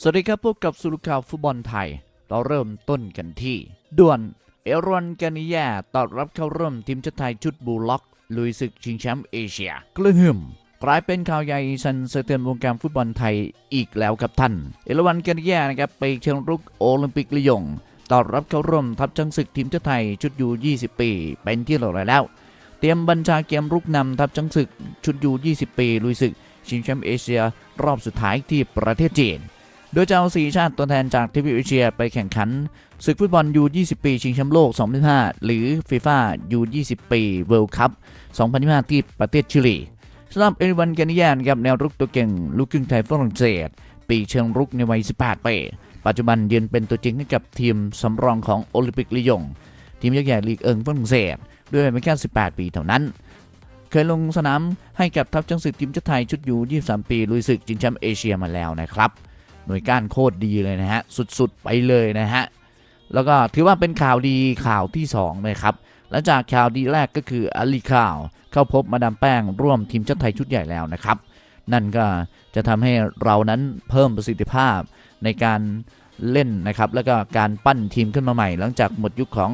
สวัสดีครับพบกับสุรุข่าวฟุตบอลไทย เราเริ่มต้นกันที่ด่วนเอรอนกานิยาต้อนรับเข้าร่วมทีมชาติไทยชุดบูล็อก ลุยศึกชิงแชมป์เอเชียกระหึ่มกลายเป็นข่าวใหญ่สันสะเทือนวงการฟุตบอลไทยอีกแล้วครับท่าน เอรอนกานิยานะครับไปเชิงรุกโอลิมปิกลียงต้อนรับเข้าร่วมทัพจังศึกทีมชาติไทยชุดยู 20 ปี เป็นที่เรียบร้อยแล้ว เตรียมบัญชาเกมรุกนำทัพจังศึกชุดยู 20 ปีลุยศึกชิงแชมป์เอเชีย รอบสุดท้ายที่ประเทศจีน โดยจะเอาสีชาติตัวแทนจากทวีปเอเชียไปแข่งขันศึกฟุตบอลยู20 ปีชิงแชมป์โลก 2025หรือฟีฟ่ายู20 ปีเวิลด์คัพ 2025ที่ประเทศชิลีสำหรับเอริวันแกนิยานครับแนวรุกตัวเก่งลูกครึ่งไทยฝรั่งเศส ปีเชิงรุกในวัย 18 ปี ปัจจุบันยืนเป็นตัวจริงให้กับทีมสำรองของโอลิมปิกลียง ทีมยักษ์ใหญ่ลีกเอิงฝรั่งเศส ด้วยวัยเพียงแค่ 18 ปีเท่านั้นเคยลงสนามให้กับทัพจังศึกทีมชาติไทยชุดยู23 ปีลุยศึกชิงแชมป์เอเชียมาแล้วนะครับ หน่วยก้านโคตรดีเลยนะฮะสุดๆไปเลยนะฮะแล้วก็ถือว่าเป็นข่าวดีข่าวที่2เลยครับหลังจากข่าวดีแรกก็คืออลีข่าว เข้าพบมาดามแป้งร่วมทีมชาติไทยชุดใหญ่แล้วนะครับ นั่นก็จะทำให้เรานั้นเพิ่มประสิทธิภาพในการเล่นนะครับแล้วก็การปั้นทีมขึ้นมาใหม่ หลังจากหมดยุคของ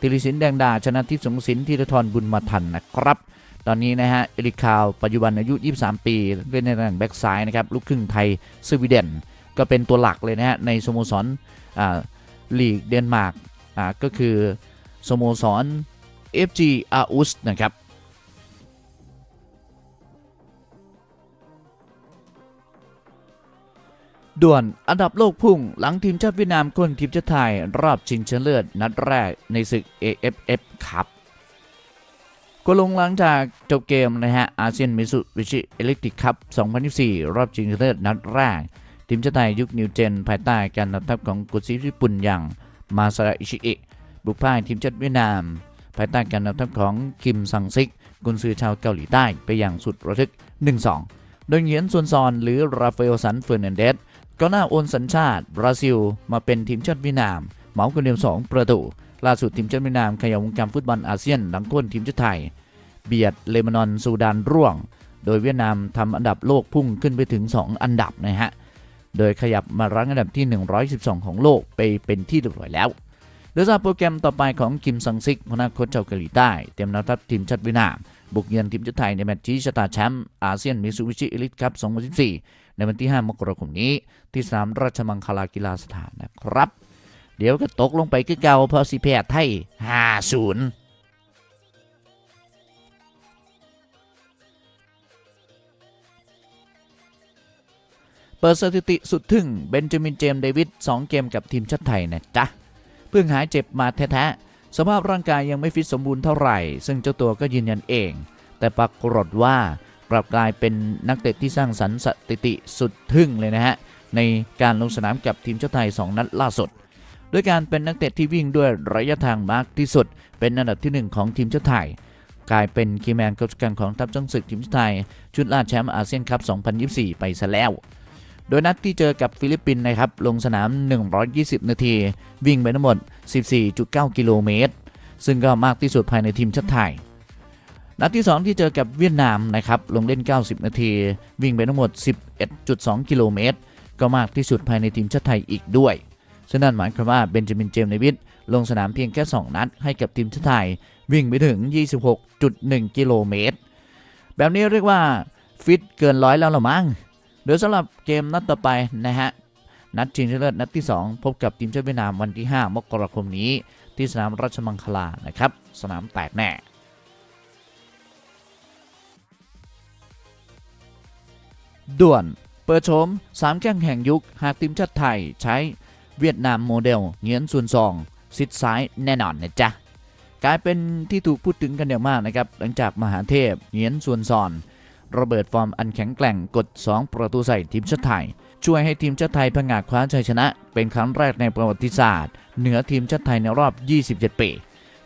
ธีรศิลป์แดงดาชนะทิพย์สงสินธีรทรบุญมาทันนะครับ ตอนนี้นะฮะเอริคาวปัจจุบันอายุ 23 ปีเล่นในตำแหน่งแบ็กซ้ายนะครับลูกครึ่งไทยสวีเดน ก็เป็นตัวหลักเลยนะฮะในสโมสรอ่าลีกเดนมาร์กอ่าก็คือสโมสร FG a u s นะครับด่วนอันดับโลกพุ่งหลังทีมชาติเวียดนามคนทีมชาติไทย รอบชิงชนะเลิศนัดแรกในศึก AFF ครับก็ลงหลังจากจบเกมนะฮะอาเซียนมิสุบิชิเอเล็กติกคัพ 2024 รอบชิงชนะเลิศนัดแรก ทีมชาติไทยยุคนิวเจน ภายใต้การนำทัพของกุซือญี่ปุ่นอย่างมาซาระอิชิอิบุกพ่ายทีมชาติเวียดนาม ภายใต้การนำทัพของคิมซังซิก กุนซือชาวเกาหลีใต้ไปอย่างสุดระทึก 1-2 โดยเหงียนซวนซอนหรือราฟาเอลสันเฟอร์นันเดสก็น่าโอนสัญชาติบราซิล มาเป็นทีมชาติเวียดนามเหมาคนเดียว2 ประตูล่าสุดทีมชาติเวียดนามขยับวงการฟุตบอลอาเซียนหลังก้นทีมชาติไทย เบียดเลบานอนซูดานร่วง โดยเวียดนามทำอันดับโลกพุ่งขึ้นไปถึง 2 อันดับนะฮะ โดยขยับมารั้งอันดับที่ 112 ของโลกไปเป็นที่เรียบร้อยแล้วโดยสำหรับโปรแกรมต่อไปของคิมซังซิกหัวหน้าโค้ชชาวเกาหลีใต้ เตรียมนำทัพทีมชาติเวียดนาม บุกเยือนทีมชาติไทยในแมตช์ชี้ชะตาแชมป์อาเซียนมิซูบิชิเอลิทคัพ2014 ในวันที่ 5 มกราคมนี้ ที่สนามราชมังคลากีฬาสถานนะครับ เดี๋ยวก็ตกลงไปคือเก่าพอสิแพ้ไทย 5-0 เปิดสถิติสุดทึ่งเบนจามินเจมส์เดวิด2เกมกับทีมชาติไทยนะจ๊ะ เพิ่งหายเจ็บมาแท้ๆ สภาพร่างกายยังไม่ฟิตสมบูรณ์เท่าไหร่ ซึ่งเจ้าตัวก็ยืนยันเอง แต่ปรากฏว่ากลับกลายเป็นนักเตะที่สร้างสรรค์สถิติสุดทึ่งเลยนะฮะ ในการลงสนามกับทีมชาติไทย 2 นัดล่าสุดด้วยการเป็นนักเตะที่วิ่งด้วยระยะทางมากที่สุด เป็นอันดับที่ 1 ของทีมชาติไทย กลายเป็นคีแมนกกันของทัพจังศึกทีมชาติไทย ชุดล่าแชมป์อาเซียนคัพ 2024 ไปซะแล้ว โดยนัดที่เจอกับฟิลิปปินส์นะครับลงสนาม 120 นาที วิ่งไปทั้งหมด 14.9 กิโลเมตร ซึ่งก็มากที่สุดภายในทีมชาติไทย นัดที่ 2 ที่เจอกับเวียดนามนะครับลงเล่น 90 นาที วิ่งไปทั้งหมด 11.2 กิโลเมตร ก็มากที่สุดภายในทีมชาติไทยอีกด้วยซึ่งนั่นหมายความว่าเบนจามินเจมส์เนวิดลงสนามเพียงแค่ 2 นัดให้กับทีมชาติไทย วิ่งไปถึง 26.1 กิโลเมตร แบบนี้เรียกว่าฟิตเกินร้อยแล้วหรอมั้ง เดี๋ยวสำหรับเกมนัดต่อไปนะฮะนัดชิงชนะเลิศนัดที่ 2 พบกับทีมชาติเวียดนามวันที่ 5 มกราคมนี้ ที่สนามราชมังคลานะครับ สนามแตกแน่ด่วน เปิดโฉม3แข้งแห่งยุค หากทีมชาติไทยใช้เวียดนามโมเดลเงียนซุนซองซิดซ้ายแน่นอนนะจ๊ะกลายเป็นที่ถูกพูดถึงกันอย่างมากนะครับ หลังจากมหาเทพเงียนซุนซอน ระเบิดฟอร์มอันแข็งแกร่งกด 2 ประตูใส่ทีมชาติไทย ช่วยให้ทีมชาติไทยผงาดคว้าชัยชนะ เป็นครั้งแรกในประวัติศาสตร์ เหนือทีมชาติไทยในรอบ 27 ปี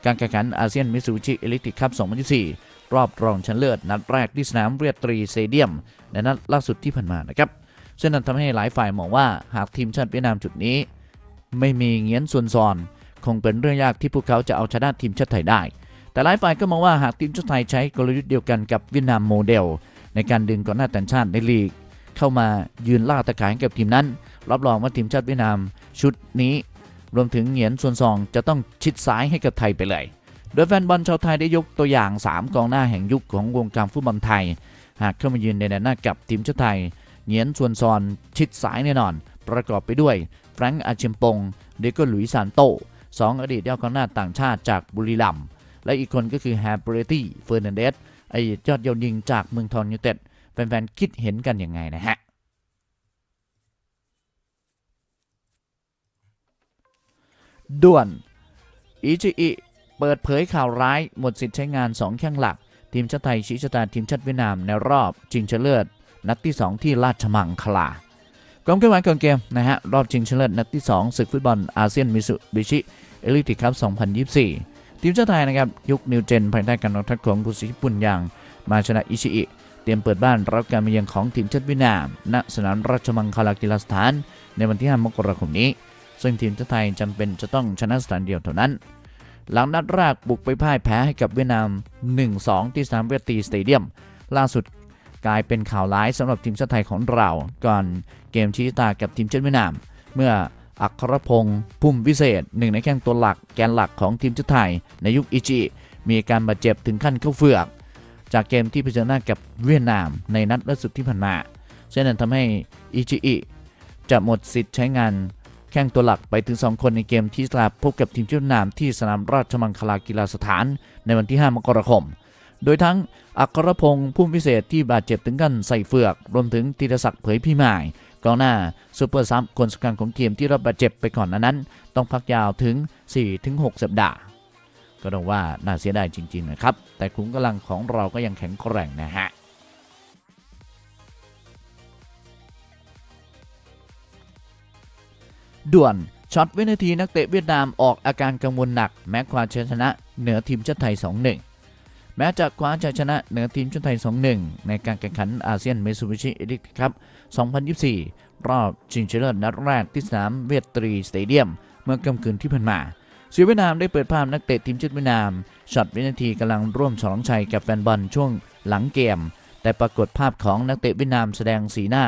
การแข่งขันอาเซียนมิสูบิชิเอลิติคัพ 2024 รอบรองชนะเลิศนัดแรกที่สนามเรียตรีสเตเดียมในนัดล่าสุดที่ผ่านมานะครับซึ่งนั้นทำให้หลายฝ่ายมองว่าหากทีมชาติเวียดนามจุดนี้ ไม่มีเงียนส่วนซอน คงเป็นเรื่องยากที่พวกเขาจะเอาชนะทีมชาติไทยได้ แต่หลายฝ่ายก็มองว่าหากทีมชาติไทยใช้กลยุทธ์เดียวกันกับเวียดนามโมเดล ในการดึงกองหน้าต่างชาติในลีก เข้ามายืนล่าตะข่ายกับทีมนั้น รับรองว่าทีมชาติเวียดนามชุดนี้ รวมถึงเหงียนส่วนซองจะต้องชิดซ้ายให้กับไทยไปเลย โดยแฟนบอลชาวไทยได้ยกตัวอย่าง 3 กองหน้าแห่งยุคของวงการฟุตบอลไทย หากเข้ามายืนในแดนหน้ากับทีมชาติไทยเหงียนส่วนซอนชิดซ้ายแน่นอน ประกอบไปด้วยแฟรงค์อาเชมปงเดโกหลุยส์ซานโตสองอดีตยอดกองหน้าต่างชาติจากบุรีรัมย์และอีกคนก็คือแฮร์เบรตี้เฟอร์นันเดส ไอ้ยอดเยาวยิงจากเมืองทองยูเต็ดแฟนๆคิดเห็นกันยังไงนะฮะด่วนอิจิอิเปิดเผยข่าวร้ายหมดสิทธิ์ใช้งาน 2 แข้งหลัก ทีมชาติไทยชี้ชะตาทีมชาติเวียดนามในรอบชิงชนะเลิศนัดที่ 2 ที่ราชมังคลาความเคลื่อนไหวก่อนเกมนะฮะรอบชิงชนะเลิศนัดที่ 2 ศึกฟุตบอลอาเซียนมิสุบิชิเอลิติคัพ2024 ทีมชาติไทยนะครับยุคนิวเจนภายใต้การนำทัพของกุศิญี่ปุ่นอย่างมาชนะอิชิอิเตรียมเปิดบ้านรับการมาเยือนของทีมชาติเวียดนามณสนามราชมังคลากีฬาสถาน ในวันที่ 5 มกราคมนี้ ซึ่งทีมชาติไทยจำเป็นจะต้องชนะสถานเดียวเท่านั้น หลังนัดแรกบุกไปพ่ายแพ้ให้กับเวียดนาม 1-2 ที่สนามเวทีสเตเดียม ล่าสุดกลายเป็นข่าวร้ายสำหรับทีมชาติไทยของเรา ก่อนเกมชี้ตากับทีมชาติเวียดนาม เมื่อ อัครพงษ์พุ่มวิเศษ หนึ่งในแข้งตัวหลักแกนหลักของทีมชาติไทย ในยุคอิจิ มีอาการบาดเจ็บถึงขั้นเข้าเฟือก จากเกมที่เผชิญหน้ากับเวียดนามในนัดล่าสุดที่ผ่านมาเช่นนั้นทำให้อิจิจะหมดสิทธิ์ใช้งานแข่งตัวหลักไปถึง 2 คนในเกมที่จะพบกับทีมเวียดนามที่สนามราชมังคลากีฬาสถานในวันที่ 5 มกราคม โดยทั้งอัครพงษ์ผู้พิเศษที่บาดเจ็บถึงกันใส่เฟือก รวมถึงธีรศักดิ์เผยพิมาย กองหน้าซูเปอร์ซับคนสำคัญของทีมที่รับบาดเจ็บไปก่อนนานั้น ต้องพักยาวถึง 4-6 สัปดาห์ ก็ต้องว่าน่าเสียดายจริงๆนะครับ แต่ขุมกำลังของเราก็ยังแข็งแกร่งนะฮะด่วนช็อตวินาทีนักเตะเวียดนามออกอาการกังวลหนัก แม้ควาชัยชนะเหนือทีมชาติไทย 2-1 แม้จะคว้าชัยชนะเหนือทีมชาติไทย 2-1 ในการแข่งขันอาเซียนเมซูบิชิเอลิทครับ 2024 รอบชิงชนะเลิศนัดแรกที่สนามเวียดตรีสเตเดียม เมื่อค่ำคืนที่ผ่านมาสือเวียดนามได้เปิดภาพนักเตะทีมชาติเวียดนามช็อตวินาทีกำลังร่วมฉลองชัยกับแฟนบอลช่วงหลังเกม แต่ปรากฏภาพของนักเตะเวียดนามแสดงสีหน้า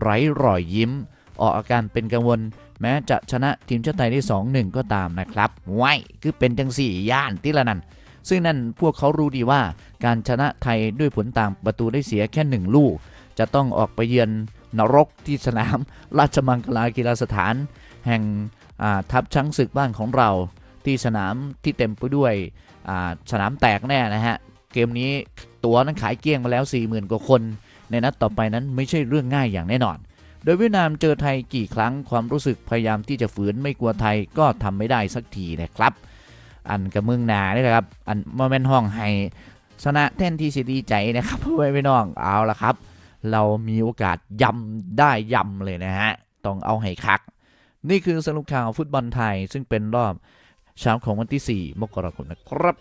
ไร้รอยยิ้ม ออกอาการเป็นกังวล แม้จะชนะทีมชาติไทยได้2-1 ก็ตามนะครับไว้คือเป็นจังสี่ย่านที่ละนั่น ซึ่งนั่นพวกเขารู้ดีว่าการชนะไทยด้วยผลต่างประตูได้เสียแค่หนึ่งลูก จะต้องออกไปเยือนนรกที่สนาม ราชมังคลากีฬาสถาน แห่งทัพช้างศึกบ้านของเราที่สนามที่เต็มไปด้วยสนามแตกแน่นะฮะ เกมนี้ตั๋วนั้นขายเกลี้ยงมาแล้ว 40,000 กว่าคน ในนัดต่อไปนั้นไม่ใช่เรื่องง่ายอย่างแน่นอน โดยเวียดนามเจอไทยกี่ครั้งความรู้สึกพยายามที่จะฝืนไม่กลัวไทยก็ทำไม่ได้สักทีนะครับ อันกับเมืองนานี่แหละครับอันมาเป็นห้องให้ชนะแท่นที่สิดีใจนะครับเพื่อนพี่น้องเอาละครับ เรามีโอกาสยำได้ยำเลยนะฮะต้องเอาให้คัก นี่คือสรุปข่าวฟุตบอลไทยซึ่งเป็นรอบเช้าของวันที่ 4 มกราคมนะครับ